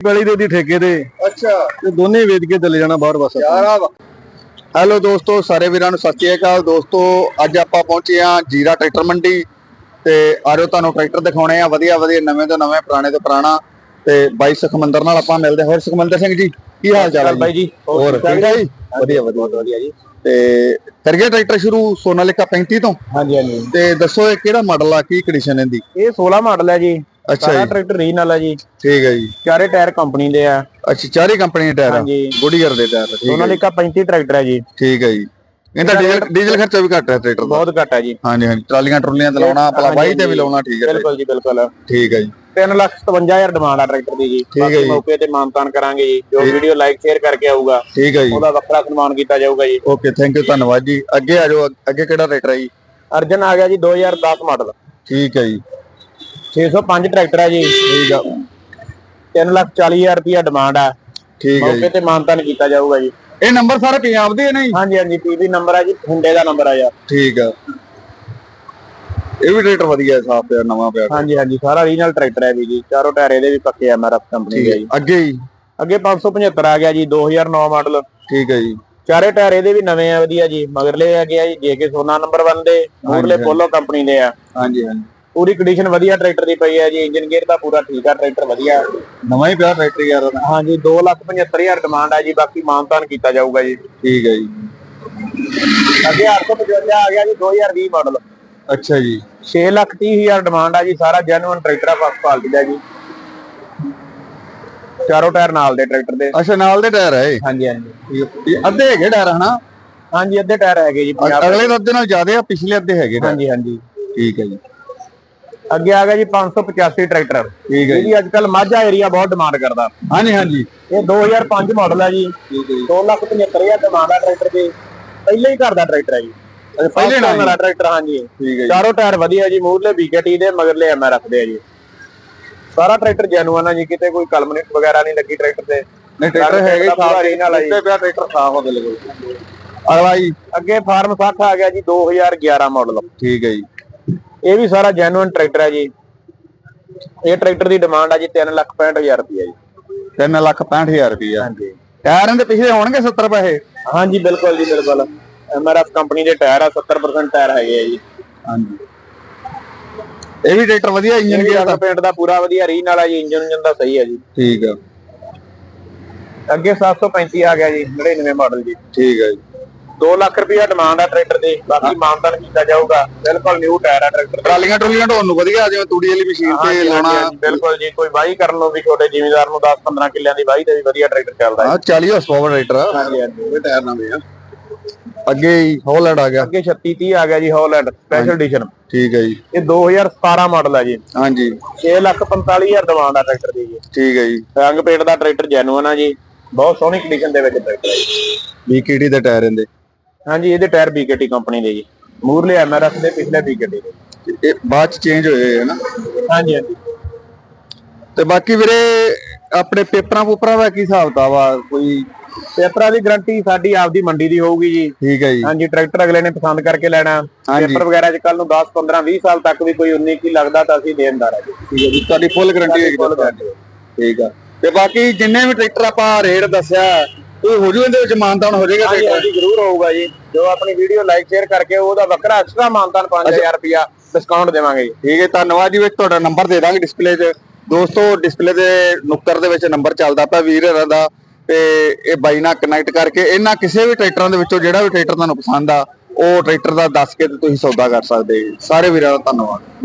ਗਲੀ ਦੇ ਦੀ ਠੇਕੇ ਦੇ। ਅੱਛਾ। ਤੇ ਦੋਨੇ ਵੇਚ ਕੇ ਚਲੇ ਜਾਣਾ ਬਾਹਰ ਬਸ ਯਾਰ ਆ ਹੈਲੋ ਦੋਸਤੋ ਸਾਰੇ ਵੀਰਾਂ ਨੂੰ ਸਤਿ ਸ਼੍ਰੀ ਅਕਾਲ। ਦੋਸਤੋ ਅੱਜ ਆਪਾਂ ਪਹੁੰਚੇ ਆ ਜੀਰਾ ਟਰੈਕਟਰ ਮੰਡੀ। ਤੇ ਆਰਿਓ ਤੁਹਾਨੂੰ ਟਰੈਕਟਰ ਦਿਖਾਉਣੇ ਆ। ਵਧੀਆ ਵਧੀਆ ਨਵੇਂ ਤੋਂ ਨਵੇਂ ਪੁਰਾਣੇ ਤੋਂ ਪੁਰਾਣਾ। ਤੇ ਬਾਈ ਸੁਖਮੰਦਰ ਨਾਲ ਆਪਾਂ ਮਿਲਦੇ ਹਾਂ। ਹੋਰ ਸੁਖਮੰਦਰ ਸਿੰਘ ਜੀ ਕੀ ਹਾਲ ਚਾਲ ਹੈ ਬਾਈ ਜੀ ਹੋਰ ਠੀਕ ਹੈ ਜੀ? ਵਧੀਆ ਵਧੀਆ ਵਧੀਆ ਜੀ। ਤੇ ਕਰੀਏ ਟਰੈਕਟਰ ਸ਼ੁਰੂ ਸੋਨਾਲਿਕਾ 35 ਤੋਂ? ਹਾਂਜੀ ਹਾਂਜੀ। ਤੇ ਦੱਸੋ ਇਹ ਕਿਹੜਾ ਮਾਡਲ ਆ? ਕੀ ਕੰਡੀਸ਼ਨ ਇਹਦੀ? ਇਹ 16 ਮਾਡਲ ਹੈ ਜੀ। ਅੱਛਾ ਸਾਰਾ ਜੀ। ਟਰੈਕਟਰ ਰੀਨਲ ਹੈ ਜੀ। ਠੀਕ ਹੈ ਜੀ। ਚਾਰੇ ਟਾਇਰ ਕੰਪਨੀ ਦੇ ਆ। ਅੱਛਾ ਚਾਰੇ ਕੰਪਨੀ ਦੇ ਟਾਇਰ ਹਾਂਜੀ। ਗੁਡੀਅਰ ਦੇ ਟਾਇਰ ਠੀਕ ਹੈ ਸੋਨਾਲੀਕਾ 35 ਟਰੈਕਟਰ ਹੈ ਜੀ। ਠੀਕ ਹੈ ਜੀ। ਇਹਦਾ ਡੀਜ਼ਲ ਡੀਜ਼ਲ ਖਰਚਾ ਵੀ ਘੱਟ ਹੈ ਟਰੈਕਟਰ ਦਾ। ਬਹੁਤ ਘੱਟ ਹੈ ਜੀ। ਹਾਂਜੀ ਹਾਂਜੀ। ਟਰਾਲੀਆਂ ਟਰੁਲੀਆਂ ਤੇ ਲਾਉਣਾ ਆਪਣਾ ਬਾਈ ਤੇ ਵੀ। ਲਾਉਣਾ ਠੀਕ ਹੈ ਬਿਲਕੁਲ ਜੀ ਬਿਲਕੁਲ। ਠੀਕ ਹੈ ਜੀ। 3 ਲੱਖ 57000 ਡਿਮਾਂਡ ਆ ਟਰੈਕਟਰ ਦੀ ਜੀ। ਹੈ ਬਾਕੀ ਜੀ। ਮੌਕੇ ਤੇ ਮਾਨਤਾਨ ਕਰਾਂਗੇ ਜੀ। ਜੋ ਵੀਡੀਓ ਲਾਈਕ ਸ਼ੇਅਰ ਕਰਕੇ ਆਊਗਾ ਠੀਕ ਹੈ ਜੀ। ਉਹਦਾ ਵੱਖਰਾ ਸਨਮਾਨ ਕੀਤਾ ਜਾਊਗਾ ਜੀ। ਓਕੇ ਥੈਂਕ ਯੂ ਧੰਨਵਾਦ ਜੀ। ਅੱਗੇ ਆ ਜਾਓ ਅੱਗੇ ਕਿਹੜਾ ਟਰੈਕਟਰ ਹੈ ਜੀ? ਅਰਜਨ ਆ ਗਿਆ ਜੀ 2010 ਮਾਡਲ ਠੀਕ ਹੈ ਜੀ। 605 ਟਰੈਕਟਰ ਹੈ ਜੀ। ਠੀਕ ਆ। 3 ਲੱਖ 40000 ਰੁਪਇਆ ਡਿਮਾਂਡ ਆ। ਠੀਕ ਹੈ ਜੀ। ਮੌਕੇ ਤੇ ਮਾਨਤਾਨ ਕੀਤਾ ਜਾਊਗਾ ਜੀ। ਇਹ ਨੰਬਰ ਸਾਰੇ ਪੰਜਾਬ ਦੇ ਨੇ ਜੀ ਹਾਂਜੀ ਹਾਂਜੀ ਪੀਬੀ ਨੰਬਰ ਆ ਜੀ ਹੁੰਡੇ ਦਾ ਨੰਬਰ ਆ ਯਾਰ। ਠੀਕ ਆ। ਇਹ ਵੀ ਟਰੈਕਟਰ ਵਧੀਆ ਹੈ ਸਾਫ਼ ਪਿਆ ਨਵਾਂ ਪਿਆ। ਹਾਂਜੀ ਹਾਂਜੀ ਸਾਰਾ ਰੀਜਨਲ ਟਰੈਕਟਰ ਹੈ ਵੀ ਜੀ। ਚਾਰੋਂ ਟਾਇਰ ਇਹਦੇ ਵੀ ਪੱਕੇ ਐਮਆਰਐਫ ਕੰਪਨੀ ਦੇ ਆ ਜੀ। ਅੱਗੇ ਜੀ? ਅੱਗੇ 575 ਆ ਗਿਆ ਜੀ 2009 ਮਾਡਲ। ਠੀਕ ਹੈ ਜੀ। ਚਾਰੇ ਟਾਇਰ ਇਹਦੇ ਵੀ ਨਵੇਂ ਆ ਵਧੀਆ ਜੀ। ਮਗਰਲੇ ਹੈਗੇ ਆ ਜੀ ਜੇਕੇ ਸੋਨਾ ਨੰਬਰ 1 ਦੇ। ਮੂਰਲੇ ਹਾਂਜੀ। ਪੋਲੋ ਕੰਪਨੀ ਦੇ ਆ। ਹਾਂਜੀ ਹਾਂਜੀ। ਪੂਰੀ ਕੰਡੀਸ਼ਨ ਵਧੀਆ ਟਰੈਕਟਰ ਦੀ ਪਈ ਹੈ ਜੀ ਇੰਜਨ ਗੇਅਰ ਦਾ ਪੂਰਾ ਠੀਕ ਆ ਟਰੈਕਟਰ ਵਧੀਆ। ਨਵਾਂ ਹੀ ਪਿਆ ਟਰੈਕਟਰ ਯਾਰ ਉਹਦਾ। ਹਾਂਜੀ 275000 ਡਿਮਾਂਡ ਆ ਜੀ ਬਾਕੀ ਮਾਨਤਾਨ ਕੀਤਾ ਜਾਊਗਾ ਜੀ। ਠੀਕ ਹੈ ਜੀ। ਅੱਗੇ 855 ਆ ਗਿਆ ਜੀ 2020 ਮਾਡਲ ਅੱਛਾ ਜੀ। 6 ਲੱਖ 30000 ਡਿਮਾਂਡ ਆ ਜੀ ਸਾਰਾ ਜੈਨੂਇਨ ਟਰੈਕਟਰ ਆ ਫਸਟ ਕੁਆਲਿਟੀ ਦਾ ਜੀ। ਚਾਰੋਂ ਟਾਇਰ ਨਾਲ ਦੇ ਟਰੈਕਟਰ ਦੇ। ਅੱਛਾ ਨਾਲ ਦੇ ਟਾਇਰ ਹੈ ਇਹ। ਹਾਂਜੀ ਹਾਂਜੀ। ਇਹ ਅੱਧੇ ਹੈਗੇ ਟਾਇਰ ਹਨਾ? ਹਾਂਜੀ ਅੱਧੇ ਟਾਇਰ ਹੈਗੇ ਜੀ ਅ- 50 ਅਗਲੇ ਤਾਂ ਅੱਧੇ ਨਾਲ ਜ਼ਿਆਦੇ ਆ ਪਿਛਲੇ ਅੱਧੇ ਹੈਗੇ ਟਾਇਰ ਹਾਂਜੀ ਹਾਂਜੀ। ਠੀਕ ਹੈ ਜੀ। ਅੱਗੇ ਆ ਗਿਆ ਜੀ 585 ਟਰੈਕਟਰ। ਠੀਕ ਹੈ ਜੀ। ਅੱਜ ਕੱਲ ਮਾਝਾ ਏਰੀਆ ਬਹੁਤ ਡਿਮਾਂਡ ਕਰਦਾ। ਹਾਂਜੀ ਹਾਂਜੀ। ਇਹ 2005 ਮਾਡਲ ਹੈ ਜੀ। ਠੀਕ ਹੈ ਜੀ। 275000 ਡਿਮਾਂਡ ਆ ਟਰੈਕਟਰ ਦੀ। ਪਹਿਲੇ ਹੀ ਘਰ ਦਾ ਟਰੈਕਟਰ ਹੈ ਜੀ। ਪਹਿਲੇ ਨਾਲ? ਵਾਲਾ ਟਰੈਕਟਰ ਹਾਂਜੀ। ਠੀਕ ਹੈ ਜੀ। ਚਾਰੋਂ ਟਾਇਰ ਵਧੀਆ ਜੀ ਮੂਹਰਲੇ ਬੀਕੇਟੀ ਦੇ ਮਗਰਲੇ ਐਮਆਰ ਰੱਖਦੇ ਆ ਜੀ। ਸਾਰਾ ਟਰੈਕਟਰ ਜੈਨੂਅਨ ਆ ਜੀ ਕਿਤੇ ਕੋਈ ਕਲਮਨਿਟ ਵਗੈਰਾ ਨਹੀਂ ਲੱਗੀ ਟਰੈਕਟਰ ਤੇ। ਨਹੀਂ ਟਰੈਕਟਰ ਹੈਗੇ ਦਾ ਸਾਫ਼ original ਆ ਜੀ। ਉੱਤੇ ਪਿਆ ਟਰੈਕਟਰ ਸਾਫ਼ ਹੋ ਬਿਲਕੁਲ। ਅਗਲਾ ਜੀ। ਅੱਗੇ ਫਾਰਮ 60 ਆ ਗਿਆ ਜੀ 2011 ਮਾਡਲ ਠੀਕ ਹੈ ਜੀ। ਇਹ ਵੀ ਸਾਰਾ ਜੈਨੂਅਨ ਟਰੈਕਟਰ ਹੈ ਜੀ। ਇਹ ਟਰੈਕਟਰ ਦੀ ਡਿਮਾਂਡ ਆ ਜੀ 365000 ਰੁਪਏ ਜੀ। 3 ਲੱਖ 65000 ਰੁਪਇਆ ਹਾਂਜੀ। ਟਾਇਰਾਂ ਦੇ ਪਿਛਲੇ ਹੋਣਗੇ 70 ਪੈਸੇ? ਹਾਂਜੀ ਬਿਲਕੁਲ ਜੀ ਬਿਲਕੁਲ। ਐਮਆਰਐਫ ਕੰਪਨੀ ਦੇ ਟਾਇਰ ਆ 70% ਟਾਇਰ ਹੈਗੇ ਆ ਜੀ। ਹਾਂਜੀ। ਇਹ ਵੀ ਟਰੈਕਟਰ ਵਧੀਆ ਇੰਜਨ ਗਿਆ ਗੇਅਰ ਪੇਂਟ ਦਾ ਪੂਰਾ ਵਧੀਆ ਰੀਨ ਵਾਲਾ ਜੀ ਇੰਜਨ ਇੰਜਨ ਦਾ ਸਹੀ ਹੈ ਜੀ। ਠੀਕ ਆ। ਅੱਗੇ 735 ਆ ਗਿਆ ਜੀ 99 ਮਾਡਲ ਜੀ। ਠੀਕ ਹੈ ਜੀ। 2 ਲੱਖ ਰੁਪਇਆ ਡਿਮਾਂਡ ਆ ਟਰੈਕਟਰ ਦੀ। ਬਾਕੀ ਮਾਨਤਾਨ ਕੀਤਾ ਜਾਊਗਾ। ਬਿਲਕੁਲ ਨਿਊ ਟਾਇਰ ਆ ਟਰੈਕਟਰ ਦਾ। ਟਰਾਲੀਆਂ ਟਰੂਲੀਆਂ ਢੋਣ ਨੂੰ ਵਧੀਆ ਜਿਵੇਂ ਤੂੜੀ ਵਾਲੀ ਮਸ਼ੀਨ ਤੇ ਲਾਉਣਾ। ਬਿਲਕੁਲ ਜੀ। ਕੋਈ ਵਾਹੀ ਕਰਨ ਨੂੰ ਵੀ ਛੋਟੇ ਜ਼ਿਮੀਦਾਰ ਨੂੰ 10 15 ਕਿੱਲਿਆਂ ਦੀ ਵਾਹੀ ਤੇ ਵੀ ਵਧੀਆ ਟਰੈਕਟਰ ਚੱਲਦਾ ਹੈ। ਹਾਂ 40 ਹਾਰਸ ਪਾਵਰ ਟਰੈਕਟਰ ਆ। ਹਾਂਜੀ ਹਾਂਜੀ। ਇਹ ਟਾਇਰ ਨਵੇਂ ਆ। ਅੱਗੇ ਹੀ ਹੌਲੈਂਡ ਆ ਗਿਆ। ਅੱਗੇ 36 30 ਆ ਗਿਆ ਜੀ ਹੌਲੈਂਡ ਸਪੈਸ਼ਲ ਐਡੀਸ਼ਨ ਠੀਕ ਹੈ ਜੀ। ਇਹ 2017 ਮਾਡਲ ਹੈ ਜੀ। ਹਾਂਜੀ। 6 ਲੱਖ 45000 ਡਿਮਾਂਡ ਆ ਟਰੈਕਟਰ ਦੀ ਜੀ। ਠੀਕ ਹੈ ਜੀ। ਰੰਗ ਪੇਂਟ ਦਾ ਟਰੈਕਟਰ ਜੈਨੂਅਨ ਆ ਜੀ। ਬਹੁਤ ਸੋਹਣੀ ਕੰਡੀਸ਼ਨ ਦੇ ਵਿੱਚ ਟਰੈਕਟਰ ਹੈ ਜੀ। ਬੀਕੇਟੀ ਦੇ ਟਾਇਰ ਇਹਦੇ? ਹਾਂਜੀ ਇਹਦੇ ਟਾਇਰ ਬੀਕੇਟੀ ਕੰਪਨੀ ਦੇ ਜੀ। ਮੂਰਲੇ ਐਮਆਰਐਫ ਦੇ ਪਿਛਲੇ ਬੀਕੇਟੀ ਦੇ। ਇਹ ਬਾਅਦ ਚ ਚੇਂਜ ਹੋਏ ਹੈ ਨਾ? ਹਾਂਜੀ ਹਾਂਜੀ। ਤੇ ਬਾਕੀ ਵੀਰੇ ਆਪਣੇ ਪੇਪਰਾਂ ਪੂਪਰਾਂ ਦਾ ਕੀ ਹਿਸਾਬ ਆ? ਕੋਈ ਪੇਪਰਾਂ ਦੀ ਗਾਰੰਟੀ ਸਾਡੀ ਆਪਦੀ ਮੰਡੀ ਦੀ ਹੋਊਗੀ ਜੀ। ਠੀਕ ਹੈ ਜੀ। ਹਾਂਜੀ ਟਰੈਕਟਰ ਅਗਲੇ ਨੇ ਪਸੰਦ ਕਰਕੇ ਲੈਣਾ। ਹਾਂਜੀ। ਪੇਪਰ ਵਗੈਰਾ ਚ ਕੱਲ ਨੂੰ 10 15 20 ਸਾਲ ਤੱਕ ਵੀ ਕੋਈ 19 ਕੀ ਲੱਗਦਾ ਤਾਂ ਅਸੀਂ ਦੇਣਦਾਰ ਆ ਜੀ ਠੀਕ ਹੈ ਜੀ ਤੁਹਾਡੀ ਫੁੱਲ ਗਾਰੰਟੀ ਹੈਗੀ full ਦੱਸੋ। ਠੀਕ ਆ। ਤੇ ਬਾਕੀ ਜਿੰਨੇ ਵੀ ਟਰੈਕਟਰ ਆਪਾਂ ਰੇਟ ਦੱਸਿਆ ਉਹ ਹੋ ਜੂ ਇਹਦੇ ਵਿੱਚ ਮਾਨਤਾਨ ਹੋ ਜਾਏਗਾ ਹਾਂਜੀ ਹਾਂਜੀ ਜ਼ਰੂਰ ਹੋਊਗਾ ਜੀ। ਜੋ ਆਪਣੀ ਵੀਡੀਓ ਲਾਈਕ ਸ਼ੇਅਰ ਕਰਕੇ ਉਹਦਾ ਵੱਖਰਾ ਐਕਸਟਰਾ ਮਾਨਤਾਨ 5000 ਰੁਪਿਆ ਡਿਸਕਾਊਂਟ ਦੇਵਾਂਗੇ ਜੀ। ਠੀਕ ਹੈ ਧੰਨਵਾਦ ਜੀ ਵਿੱਚ ਤੁਹਾਡਾ ਨੰਬਰ ਦੇ ਦਾਂਗੇ ਡਿਸਪਲੇ 'ਚ। ਦੋਸਤੋ ਡਿਸਪਲੇ ਦੇ ਨੁੱਕਰ ਦੇ ਵਿੱਚ ਨੰਬਰ ਚੱਲਦਾ ਪਿਆ ਵੀਰ ਹਰਾਂ ਦਾ। ਤੇ ਇਹ ਬਾਈ ਨਾਲ ਕਨੈਕਟ ਕਰਕੇ ਇਹਨਾਂ ਕਿਸੇ ਵੀ ਟਰੈਕਟਰਾਂ ਦੇ ਵਿੱਚੋਂ ਜਿਹੜਾ ਵੀ ਟਰੈਕਟਰ ਤੁਹਾਨੂੰ ਪਸੰਦ ਆ ਉਹ ਟਰੈਕਟਰ ਦਾ ਦੱਸ ਕੇ ਤੁਸੀਂ ਸੌਦਾ ਕਰ ਸਕਦੇ। ਸਾਰੇ ਵੀਰਾਂ ਦਾ ਧੰਨਵਾਦ।